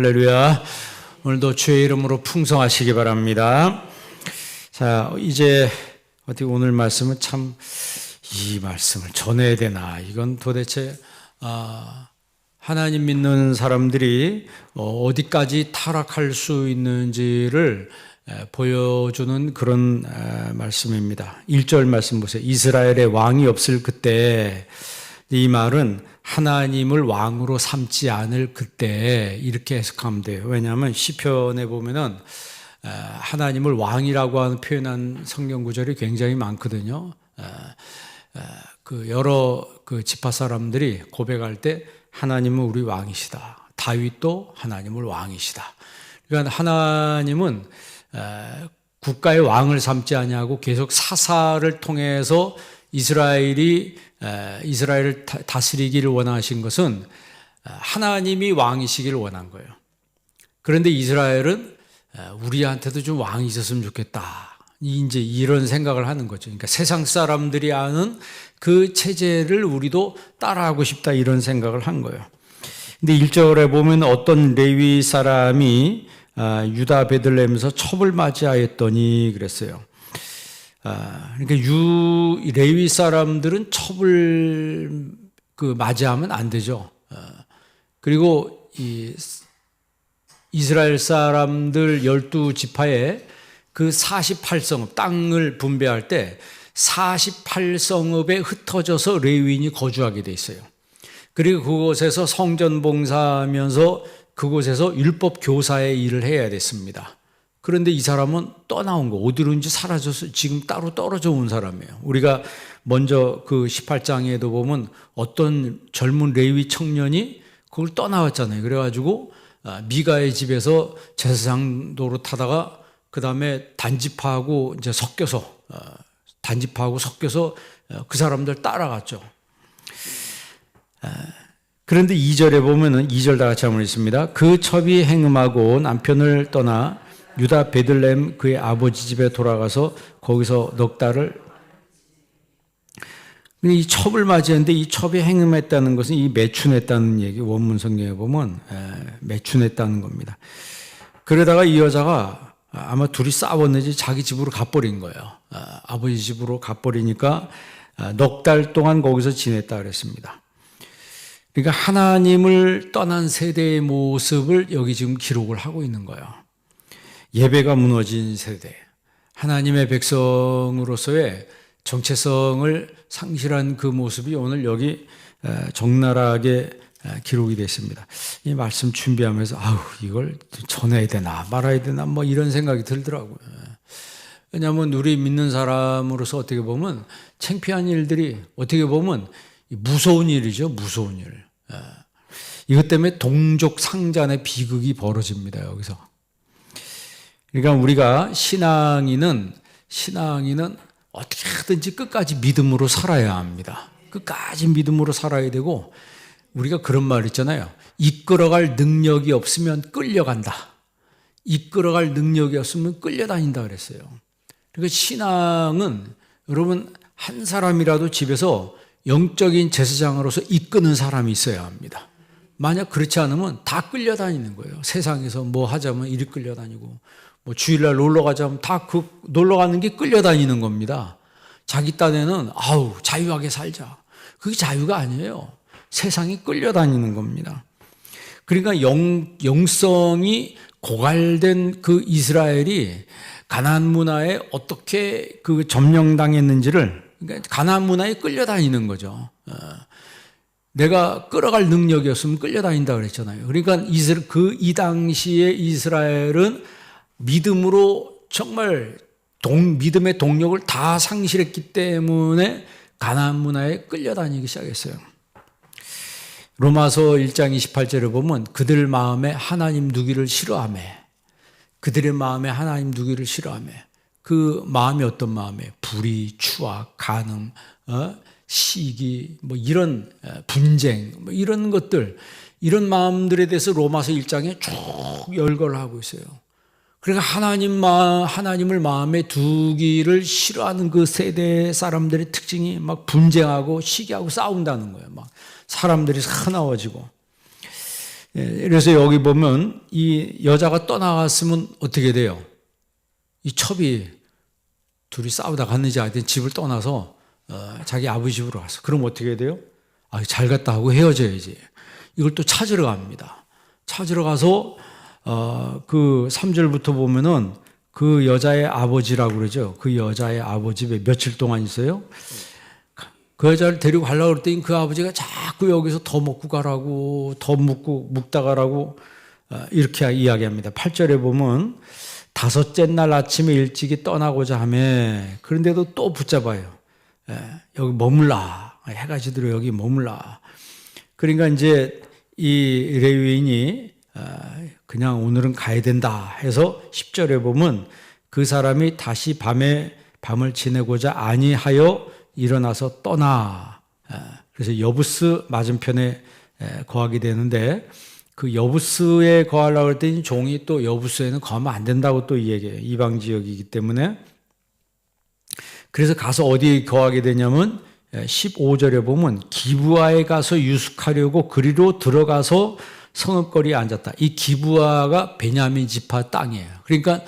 할렐루야. 오늘도 주의 이름으로 풍성하시기 바랍니다. 자, 이제 어떻게 오늘 말씀은 참 이 말씀을 전해야 되나? 이건 도대체 아, 하나님 믿는 사람들이 어, 어디까지 타락할 수 있는지를 에, 보여주는 그런 에, 말씀입니다. 1절 말씀 보세요. 이스라엘의 왕이 없을 그때 이 말은 하나님을 왕으로 삼지 않을 그때 이렇게 해석하면 돼요. 왜냐하면 시편에 보면은 에, 하나님을 왕이라고 하는 표현한 성경 구절이 굉장히 많거든요. 그 여러 그 지파 사람들이 고백할 때 하나님은 우리 왕이시다. 다윗도 하나님을 왕이시다. 그러니까 하나님은 에, 국가의 왕을 삼지 아니하고 계속 사사를 통해서 이스라엘이 에, 이스라엘을 다- 다스리기를 원하신 것은 에, 하나님이 왕이시기를 원한 거예요. 그런데 이스라엘은 에, 우리한테도 좀 왕이 있었으면 좋겠다. 이- 이제 이런 생각을 하는 거죠. 그러니까 세상 사람들이 아는 그 체제를 우리도 따라하고 싶다 이런 생각을 한 거예요. 근데 1절에 보면 어떤 레위 사람이 아, 유다 베들레헴에서 첩을 맞이하였더니 그랬어요. 아, 그러니까 유 레위 사람들은 첩을 그 맞이하면 안 되죠. 아, 그리고 이 이스라엘 사람들 열두 지파에 그 48성읍 땅을 분배할 때 48성읍에 흩어져서 레위인이 거주하게 돼 있어요. 그리고 그곳에서 성전 봉사하면서 그곳에서 율법 교사의 일을 해야 됐습니다. 그런데 이 사람은 떠나온 거 어디로인지 사라져서 지금 따로 떨어져 온 사람이에요. 우리가 먼저 그 18장에도 보면 어떤 젊은 레위 청년이 그걸 떠나왔잖아요. 그래가지고 아, 미가의 집에서 제사장도로 타다가 그 다음에 단지파하고 이제 섞여서 어, 단지파하고 섞여서 어, 그 사람들 따라갔죠. 그런데 2절에 보면은 2절 다 같이 한번 있습니다. 그 첩이 행음하고 남편을 떠나 유다 베들렘 그의 아버지 집에 돌아가서 거기서 넉 달을 이 첩을 맞이했는데 이 첩이 행음했다는 것은 이 매춘했다는 얘기 원문 성경에 보면 에, 매춘했다는 겁니다. 그러다가 이 여자가 아마 둘이 싸웠는지 자기 집으로 가버린 거예요. 아, 아버지 집으로 가버리니까 아, 넉달 동안 거기서 지냈다 그랬습니다. 그러니까 하나님을 떠난 세대의 모습을 여기 지금 기록을 하고 있는 거예요. 예배가 무너진 세대, 하나님의 백성으로서의 정체성을 상실한 그 모습이 오늘 여기 에, 적나라하게 에, 기록이 됐습니다. 이 말씀 준비하면서 아우 이걸 전해야 되나 말아야 되나 뭐 이런 생각이 들더라고요. 왜냐하면 우리 믿는 사람으로서 어떻게 보면 창피한 일들이 어떻게 보면 무서운 일이죠. 무서운 일. 예. 이것 때문에 동족 상잔의 비극이 벌어집니다. 여기서. 그러니까 우리가 신앙인은 신앙인은 어떻게든지 끝까지 믿음으로 살아야 합니다. 끝까지 믿음으로 살아야 되고 우리가 그런 말 있잖아요. 이끌어갈 능력이 없으면 끌려간다. 이끌어갈 능력이 없으면 끌려다닌다 그랬어요. 그러니까 신앙은 여러분 한 사람이라도 집에서 영적인 제사장으로서 이끄는 사람이 있어야 합니다. 만약 그렇지 않으면 다 끌려다니는 거예요. 세상에서 뭐 하자면 이리 끌려다니고 뭐 주일날 놀러 가자면 다 그 놀러 가는 게 끌려다니는 겁니다. 자기 딴에는 아우 자유하게 살자. 그게 자유가 아니에요. 세상이 끌려다니는 겁니다. 그러니까 영, 영성이 고갈된 그 이스라엘이 가나안 문화에 어떻게 그 점령당했는지를 그러니까 가나안 문화에 끌려다니는 거죠. 어. 내가 끌어갈 능력이 없으면 끌려다닌다 그랬잖아요. 그러니까 이스라 그이 당시에 이스라엘은 믿음으로 정말 동, 믿음의 동력을 다 상실했기 때문에 가나안 문화에 끌려다니기 시작했어요. 로마서 1장 28절에 보면 그들 마음에 하나님 두기를 싫어하매 그들의 마음에 하나님 두기를 싫어하매 그 마음이 어떤 마음이에요? 불의, 추악, 간음, 어? 시기, 뭐 이런 어, 분쟁, 뭐 이런 것들 이런 마음들에 대해서 로마서 1장에 쭉 열거를 하고 있어요. 그러니까 하나님 마, 하나님을 마음에 두기를 싫어하는 그 세대 사람들의 특징이 막 분쟁하고 시기하고 싸운다는 거예요. 막 사람들이 사나워지고. 예, 그래서 여기 보면 이 여자가 떠나갔으면 어떻게 돼요? 이 첩이 둘이 싸우다 갔는지 하여튼 집을 떠나서 어, 자기 아버지 집으로 갔어. 그럼 어떻게 돼요? 아, 잘 갔다 하고 헤어져야지. 이걸 또 찾으러 갑니다. 찾으러 가서 어, 그 3절부터 보면은 그 여자의 아버지라고 그러죠. 그 여자의 아버지 집에 며칠 동안 있어요. 그 여자를 데리고 가려고 그랬더니 그 아버지가 자꾸 여기서 더 먹고 가라고, 더 묵고, 묵다 가라고, 어, 이렇게 이야기합니다. 8절에 보면 다섯째 날 아침에 일찍이 떠나고자 하매, 그런데도 또 붙잡아요. 예, 여기 머물라. 해가 지도록 여기 머물라. 그러니까 이제 이 레위인이 어, 그냥 오늘은 가야 된다 해서 10절에 보면 그 사람이 다시 밤에 밤을 지내고자 아니하여 일어나서 떠나. 에, 그래서 여부스 맞은편에 에, 거하게 되는데 그 여부스에 거하려고 했더니 종이 또 여부스에는 거하면 안 된다고 또 얘기해요. 이방 지역이기 때문에. 그래서 가서 어디에 거하게 되냐면 15절에 보면 기부아에 가서 유숙하려고 그리로 들어가서 성읍거리에 앉았다. 이 기부아가 베냐민 지파 땅이에요. 그러니까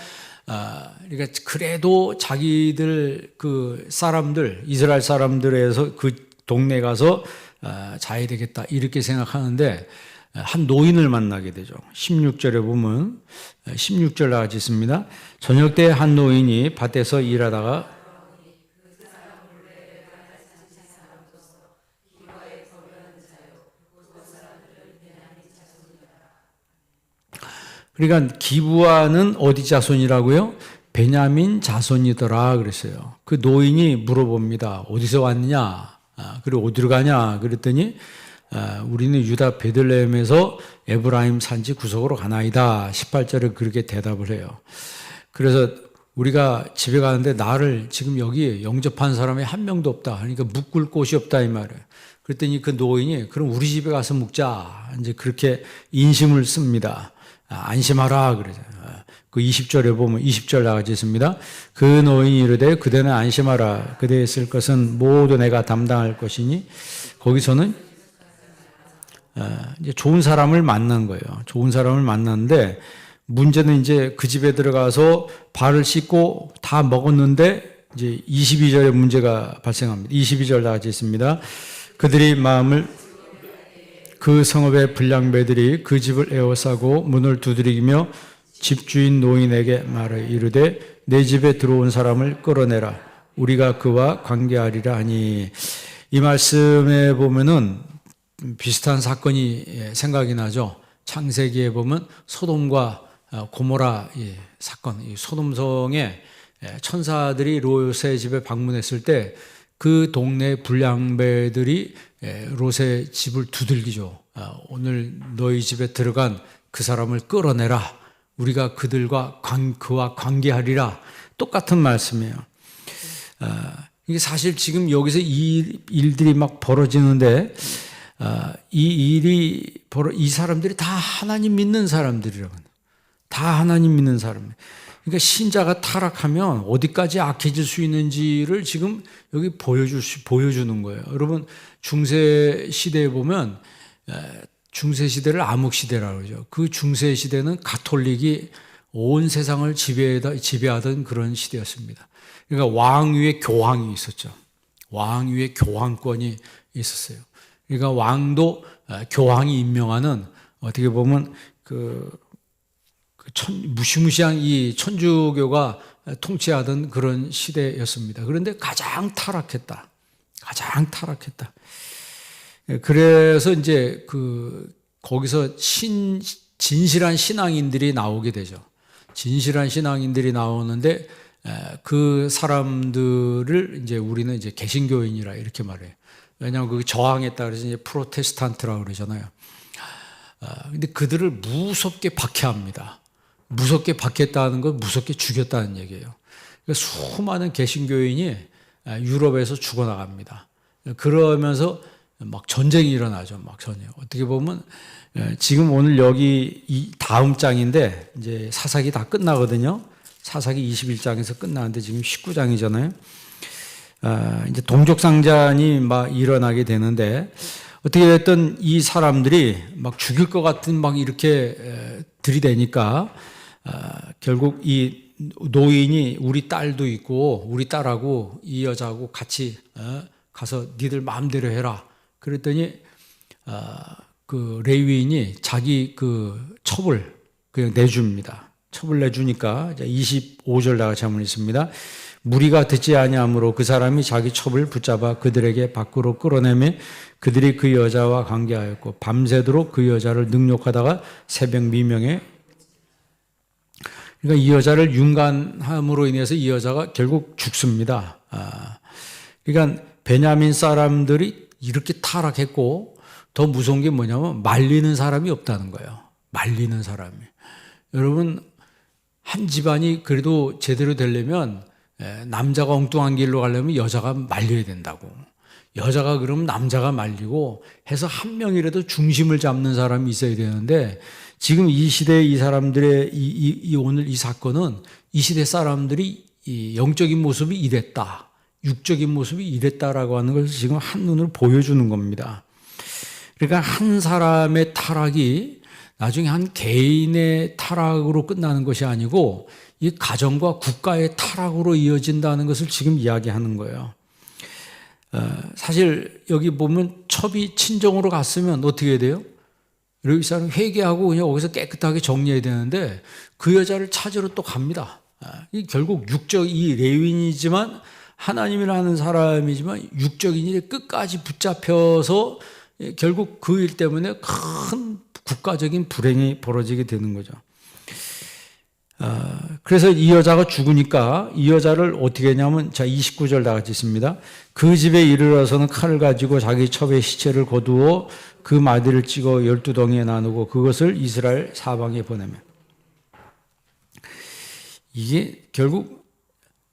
아, 그러니까 그래도 자기들 그 사람들 이스라엘 사람들에서 그 동네 가서 아, 자야 되겠다 이렇게 생각하는데 한 노인을 만나게 되죠. 16절에 보면 16절 나같이 있습니다. 저녁 때 한 노인이 밭에서 일하다가 그러니까 기부하는 어디 자손이라고요? 베냐민 자손이더라 그랬어요. 그 노인이 물어봅니다. 어디서 왔느냐? 아, 그리고 어디로 가냐? 그랬더니 아, 우리는 유다 베들레헴에서 에브라임 산지 구석으로 가나이다. 18절에 그렇게 대답을 해요. 그래서 우리가 집에 가는데 나를 지금 여기 영접한 사람이 한 명도 없다. 그러니까 묵을 곳이 없다 이 말이에요. 그랬더니 그 노인이 그럼 우리 집에 가서 묵자. 이제 그렇게 인심을 씁니다. 아, 안심하라 그러죠. 그 20절에 보면 20절 나가지 있습니다. 그 노인이 이르되 그대는 안심하라. 그대의 쓸 것은 모두 내가 담당할 것이니 거기서는 아, 이제 좋은 사람을 만난 거예요. 좋은 사람을 만났는데 문제는 이제 그 집에 들어가서 발을 씻고 다 먹었는데 이제 22절에 문제가 발생합니다. 22절 나가지 있습니다. 그들이 마음을 그 성읍의 불량배들이 그 집을 에워싸고 문을 두드리며 집주인 노인에게 말해 이르되 내 집에 들어온 사람을 끌어내라. 우리가 그와 관계하리라 하니. 이 말씀에 보면은 비슷한 사건이 생각이 나죠. 창세기에 보면 소돔과 고모라 사건, 소돔성에 천사들이 롯의 집에 방문했을 때 그 동네 불량배들이 롯의 집을 두들기죠. 아, 오늘 너희 집에 들어간 그 사람을 끌어내라. 우리가 그들과 관, 그와 관계하리라. 똑같은 말씀이에요. 아, 이게 사실 지금 여기서 이 일들이 막 벌어지는데 아, 이 일이 벌어 이 사람들이 다 하나님 믿는 사람들이라고. 다 하나님 믿는 사람. 그러니까 신자가 타락하면 어디까지 악해질 수 있는지를 지금 여기 보여줄 수, 보여주는 거예요. 여러분 중세 시대에 보면 중세 시대를 암흑 시대라고 그러죠. 그 중세 시대는 가톨릭이 온 세상을 지배하다, 지배하던 그런 시대였습니다. 그러니까 왕 위에 교황이 있었죠. 왕 위에 교황권이 있었어요. 그러니까 왕도 교황이 임명하는 어떻게 보면 그, 그 천, 무시무시한 이 천주교가 통치하던 그런 시대였습니다. 그런데 가장 타락했다. 가장 타락했다. 예, 그래서 이제 그 거기서 신 진실한 신앙인들이 나오게 되죠. 진실한 신앙인들이 나오는데 그 사람들을 이제 우리는 이제 개신교인이라 이렇게 말해요. 왜냐하면 그 저항했다 그래서 이제 프로테스탄트라고 그러잖아요. 아, 근데 그들을 무섭게 박해합니다. 무섭게 박했다는 건 무섭게 죽였다는 얘기예요. 그러니까 수많은 개신교인이 유럽에서 죽어나갑니다. 그러면서 막 전쟁이 일어나죠. 막 전쟁. 어떻게 보면 지금 오늘 여기 이 다음 장인데 이제 사사기 다 끝나거든요. 사사기 21장에서 끝나는데 지금 19장이잖아요. 아, 이제 동족상잔이 막 일어나게 되는데 어떻게 됐든 이 사람들이 막 죽일 것 같은 막 이렇게 에, 들이대니까 아, 결국 이 노인이 우리 딸도 있고 우리 딸하고 이 여자하고 같이 어, 가서 니들 마음대로 해라. 그랬더니 아, 그 레위인이 자기 그 첩을 그냥 내줍니다. 첩을 내주니까 25절 다 같이 한번 있습니다. 무리가 듣지 아니하므로 그 사람이 자기 첩을 붙잡아 그들에게 밖으로 끌어내며 그들이 그 여자와 관계하였고 밤새도록 그 여자를 능욕하다가 새벽 미명에 그러니까 이 여자를 윤간함으로 인해서 이 여자가 결국 죽습니다. 아, 그러니까 베냐민 사람들이 이렇게 타락했고 더 무서운 게 뭐냐면 말리는 사람이 없다는 거예요. 말리는 사람이. 여러분 한 집안이 그래도 제대로 되려면 에, 남자가 엉뚱한 길로 가려면 여자가 말려야 된다고. 여자가 그러면 남자가 말리고 해서 한 명이라도 중심을 잡는 사람이 있어야 되는데 지금 이 시대 이 사람들의 이, 이, 이 오늘 이 사건은 이 시대 사람들이 이 영적인 모습이 이랬다. 육적인 모습이 이랬다라고 하는 것을 지금 한 눈으로 보여주는 겁니다. 그러니까 한 사람의 타락이 나중에 한 개인의 타락으로 끝나는 것이 아니고 이 가정과 국가의 타락으로 이어진다는 것을 지금 이야기하는 거예요. 어, 사실 여기 보면 첩이 친정으로 갔으면 어떻게 해야 돼요? 레위 사람 회개하고 그냥 거기서 깨끗하게 정리해야 되는데 그 여자를 찾으러 또 갑니다. 아, 이 결국 육적 이 레윈이지만 하나님이라는 사람이지만 육적인 일에 끝까지 붙잡혀서 결국 그 일 때문에 큰 국가적인 불행이 벌어지게 되는 거죠. 아, 그래서 이 여자가 죽으니까 이 여자를 어떻게 했냐면 자 29절 다 같이 있습니다. 그 집에 이르러서는 칼을 가지고 자기 첩의 시체를 거두어 그 마디를 찍어 열두 덩이에 나누고 그것을 이스라엘 사방에 보내며 이게 결국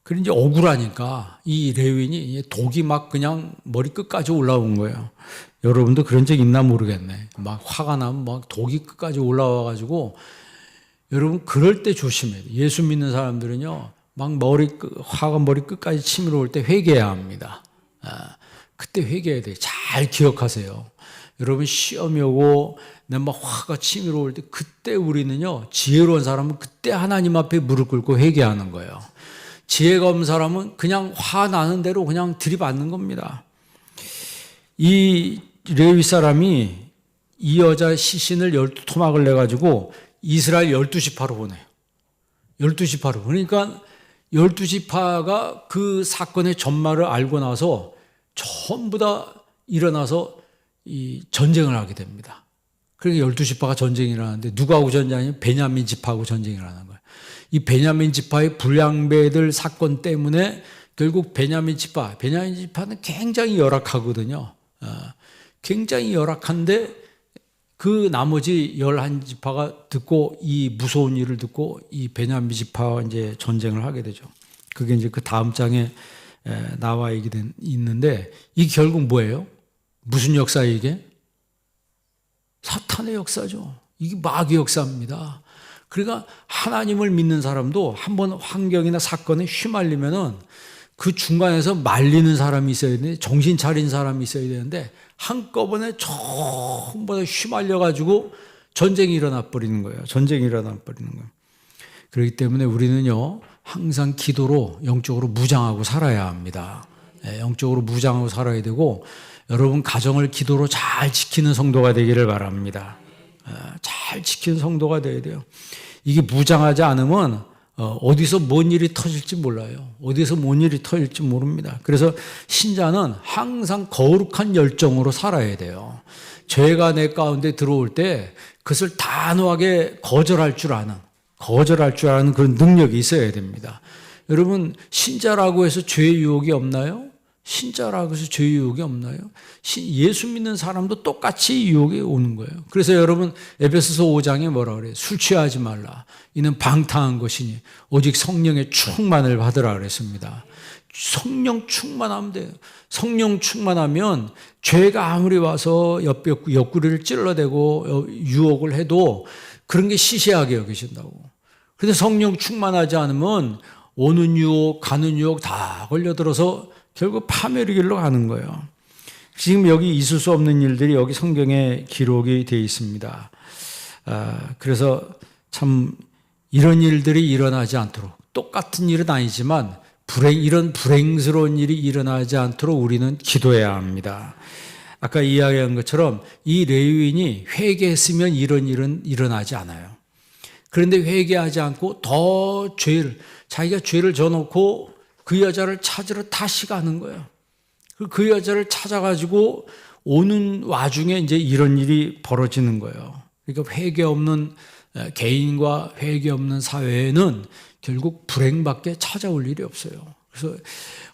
그런 이제 억울하니까 이 레윈이 독이 막 그냥 머리 끝까지 올라온 거예요. 여러분도 그런 적 있나 모르겠네. 막 화가 나면 막 독이 끝까지 올라와 가지고 여러분 그럴 때 조심해야 돼. 예수 믿는 사람들은요. 막 머리 끝, 화가 머리 끝까지 치밀어 올 때 회개해야 합니다. 아, 그때 회개해야 돼. 잘 기억하세요. 여러분 시험이 오고 내막 화가 치밀어 올 때 그때 우리는요. 지혜로운 사람은 그때 하나님 앞에 무릎 꿇고 회개하는 거예요. 지혜가 없는 사람은 그냥 화 나는 대로 그냥 들이받는 겁니다. 이 레위 사람이 이 여자 시신을 열두 토막을 내 가지고 이스라엘 열두 지파로 보내요. 열두 지파로. 그러니까 열두 지파가 그 사건의 전말을 알고 나서 전부 다 일어나서 이 전쟁을 하게 됩니다. 그러니까 열두 지파가 전쟁이 일어나는데 누가하고 전쟁이 베냐민 지파하고 전쟁이 일어나는 거예요. 이 베냐민 지파의 불량배들 사건 때문에 결국 베냐민 지파, 베냐민 지파는 굉장히 열악하거든요. 어, 굉장히 열악한데 그 나머지 열한 지파가 듣고 이 무서운 일을 듣고 이 베냐민 지파와 이제 전쟁을 하게 되죠. 그게 이제 그 다음 장에 나와 있는데 이 결국 뭐예요? 무슨 역사 이게? 사탄의 역사죠. 이게 마귀 역사입니다. 그러니까 하나님을 믿는 사람도 한번 환경이나 사건에 휘말리면은 그 중간에서 말리는 사람이 있어야 되는데 정신 차린 사람이 있어야 되는데 한꺼번에 전부 다 휘말려 가지고 전쟁이 일어나 버리는 거예요. 전쟁이 일어나 버리는 거예요. 그렇기 때문에 우리는요, 항상 기도로 영적으로 무장하고 살아야 합니다. 예, 영적으로 무장하고 살아야 되고, 여러분 가정을 기도로 잘 지키는 성도가 되기를 바랍니다. 예, 잘 지키는 성도가 되어야 돼요. 이게 무장하지 않으면 어, 어디서 뭔 일이 터질지 몰라요. 어디서 뭔 일이 터질지 모릅니다. 그래서 신자는 항상 거룩한 열정으로 살아야 돼요. 죄가 내 가운데 들어올 때 그것을 단호하게 거절할 줄 아는, 거절할 줄 아는 그런 능력이 있어야 됩니다. 여러분, 신자라고 해서 죄의 유혹이 없나요? 신자라고 해서 죄의 유혹이 없나요? 예수 믿는 사람도 똑같이 유혹이 오는 거예요. 그래서 여러분 에베소서 5장에 뭐라 그래요? 술 취하지 말라. 이는 방탕한 것이니 오직 성령의 충만을 받으라 그랬습니다. 성령 충만하면 돼요. 성령 충만하면 죄가 아무리 와서 옆, 옆구리를 찔러대고 유혹을 해도 그런 게 시시하게 여기신다고. 그런데 성령 충만하지 않으면 오는 유혹, 가는 유혹 다 걸려들어서 결국 파멸의 길로 가는 거예요. 지금 여기 있을 수 없는 일들이 여기 성경에 기록이 되어 있습니다. 아, 그래서 참 이런 일들이 일어나지 않도록 똑같은 일은 아니지만 불행 이런 불행스러운 일이 일어나지 않도록 우리는 기도해야 합니다. 아까 이야기한 것처럼 이 레위인이 회개했으면 이런 일은 일어나지 않아요. 그런데 회개하지 않고 더 죄를 자기가 죄를 져놓고 그 여자를 찾으러 다시 가는 거예요. 그- 그 여자를 찾아가지고 오는 와중에 이제 이런 일이 벌어지는 거예요. 그러니까 회개 없는 에, 개인과 회개 없는 사회에는 결국 불행밖에 찾아올 일이 없어요. 그래서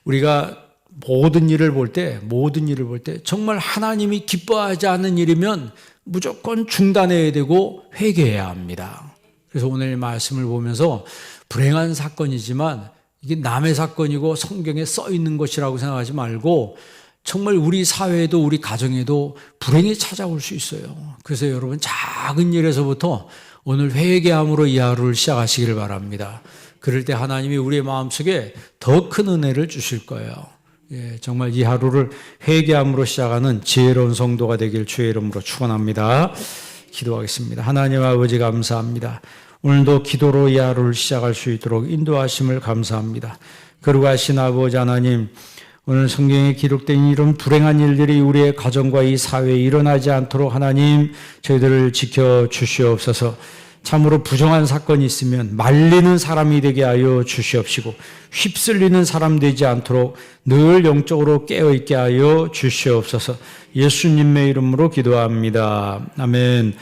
우리가 모든 일을 볼 때, 모든 일을 볼 때 정말 하나님이 기뻐하지 않는 일이면 무조건 중단해야 되고 회개해야 합니다. 그래서 오늘 말씀을 보면서 불행한 사건이지만 이게 남의 사건이고 성경에 써 있는 것이라고 생각하지 말고 정말 우리 사회에도 우리 가정에도 불행이 찾아올 수 있어요. 그래서 여러분 작은 일에서부터 오늘 회개함으로 이 하루를 시작하시기를 바랍니다. 그럴 때 하나님이 우리의 마음속에 더 큰 은혜를 주실 거예요. 예, 정말 이 하루를 회개함으로 시작하는 지혜로운 성도가 되길 주의 이름으로 축원합니다. 기도하겠습니다. 하나님 아버지 감사합니다. 오늘도 기도로 이 하루를 시작할 수 있도록 인도하심을 감사합니다. 거룩하신 아버지 하나님, 오늘 성경에 기록된 이런 불행한 일들이 우리의 가정과 이 사회에 일어나지 않도록 하나님 저희들을 지켜 주시옵소서. 참으로 부정한 사건이 있으면 말리는 사람이 되게 하여 주시옵시고 휩쓸리는 사람 되지 않도록 늘 영적으로 깨어 있게 하여 주시옵소서. 예수님의 이름으로 기도합니다. 아멘.